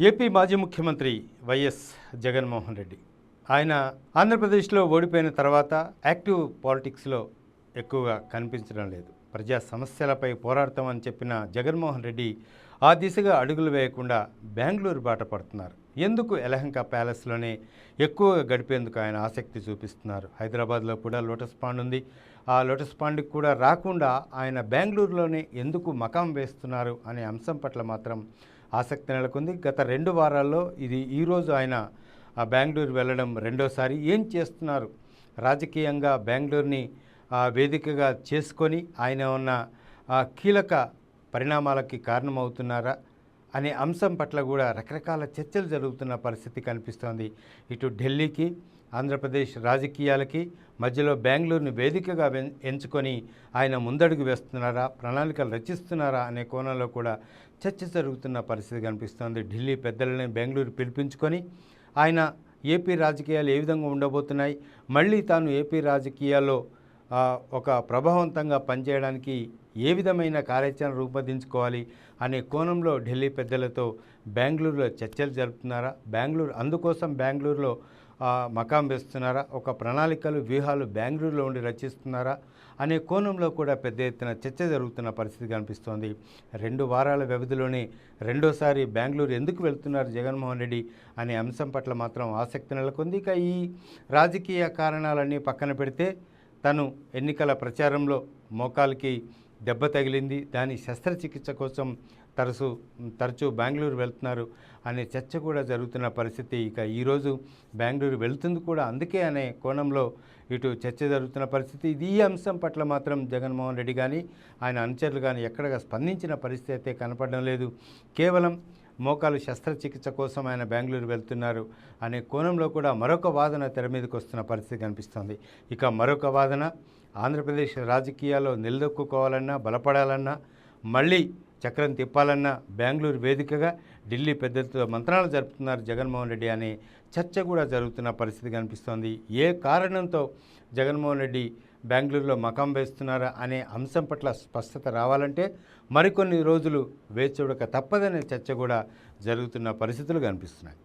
AP మాజీ ముఖ్యమంత్రి YS Jaganmohan Reddy. ఆయన ఆంధ్రప్రదేశ్లో ఓడిపోయిన తర్వాత యాక్టివ్ పాలిటిక్స్లో ఎక్కువగా కనిపించడం లేదు. ప్రజా సమస్యలపై పోరాడతామని చెప్పిన జగన్మోహన్ రెడ్డి ఆ దిశగా అడుగులు వేయకుండా బెంగళూరు బాట పడుతున్నారు. ఎందుకు ఎలహంక ప్యాలెస్లోనే ఎక్కువగా గడిపేందుకు ఆయన ఆసక్తి చూపిస్తున్నారు? హైదరాబాద్లో కూడా లోటస్ పాండ్ ఉంది. ఆ లోటస్ పాండ్కి కూడా రాకుండా ఆయన బెంగళూరులోనే ఎందుకు మకాం వేస్తున్నారు అనే అంశం పట్ల మాత్రం ఆసక్తి నెలకొంది. గత రెండు వారాల్లో ఇది ఈరోజు ఆయన ఆ బెంగళూరు వెళ్ళడం రెండోసారి. ఏం చేస్తున్నారు? రాజకీయంగా బెంగళూరుని వేదికగా చేసుకొని ఆయన ఉన్న కీలక పరిణామాలకి కారణమవుతున్నారా అనే అంశం పట్ల కూడా రకరకాల చర్చలు జరుగుతున్న పరిస్థితి కనిపిస్తోంది. ఇటు ఢిల్లీకి ఆంధ్రప్రదేశ్ రాజకీయాలకి మధ్యలో బెంగళూరుని వేదికగా ఎంచుకొని ఆయన ముందడుగు వేస్తున్నారా ప్రణాళికలు రచిస్తున్నారా అనే కోణంలో కూడా చర్చ జరుగుతున్న పరిస్థితి కనిపిస్తోంది. ఢిల్లీ పెద్దలని బెంగళూరు పిలిపించుకొని ఆయన ఏపీ రాజకీయాలు ఏ విధంగా ఉండబోతున్నాయి మళ్ళీ తాను ఏపీ రాజకీయాల్లో ఒక ప్రభావవంతంగా పనిచేయడానికి ఏ విధమైన కార్యాచరణ రూపొందించుకోవాలి అనే కోణంలో ఢిల్లీ పెద్దలతో బెంగళూరులో చర్చలు జరుపుతున్నారా? బెంగళూరు అందుకోసం బెంగళూరులో మకాం వేస్తున్నారా? ఒక ప్రణాళికలు వ్యూహాలు బెంగళూరులో ఉండి రచిస్తున్నారా? అనే కోణంలో కూడా పెద్ద ఎత్తున చర్చ జరుగుతున్న పరిస్థితి కనిపిస్తోంది. రెండు వారాల వ్యవధిలోనే రెండోసారి బెంగళూరు ఎందుకు వెళ్తున్నారు జగన్మోహన్ రెడ్డి అనే అంశం పట్ల మాత్రం ఆసక్తి నెలకొంది. ఇక ఈ రాజకీయ కారణాలన్నీ పక్కన పెడితే తను ఎన్నికల ప్రచారంలో మోకాలికి దెబ్బ తగిలింది. దాని శస్త్రచికిత్స కోసం తరచు తరచూ బెంగళూరు వెళ్తున్నారు అనే చర్చ కూడా జరుగుతున్న పరిస్థితి. ఇక ఈరోజు బెంగళూరు వెళ్తుంది కూడా అందుకే అనే కోణంలో ఇటు చర్చ జరుగుతున్న పరిస్థితి. ఇది ఈ అంశం పట్ల మాత్రం జగన్మోహన్ రెడ్డి కానీ ఆయన అనుచరులు కానీ ఎక్కడగా స్పందించిన పరిస్థితి అయితే కనపడడం లేదు. కేవలం మోకాలు శస్త్రచికిత్స కోసం ఆయన బెంగళూరు వెళ్తున్నారు అనే కోణంలో కూడా మరొక వాదన తెర మీదకి వస్తున్న పరిస్థితి కనిపిస్తోంది. ఇక మరొక వాదన ఆంధ్రప్రదేశ్ రాజకీయాల్లో నిలదొక్కుకోవాలన్నా బలపడాలన్నా మళ్ళీ చక్రం తిప్పాలన్నా బెంగళూరు వేదికగా ఢిల్లీ పెద్దలతో మంత్రాలు జరుపుతున్నారు జగన్మోహన్ రెడ్డి అనే చర్చ కూడా జరుగుతున్న పరిస్థితి కనిపిస్తోంది. ఏ కారణంతో జగన్మోహన్ రెడ్డి బెంగళూరులో మకాం వేస్తున్నారా అనే అంశం పట్ల స్పష్టత రావాలంటే మరికొన్ని రోజులు వేచి చూడక తప్పదనే చర్చ కూడా జరుగుతున్న పరిస్థితులు కనిపిస్తున్నాయి.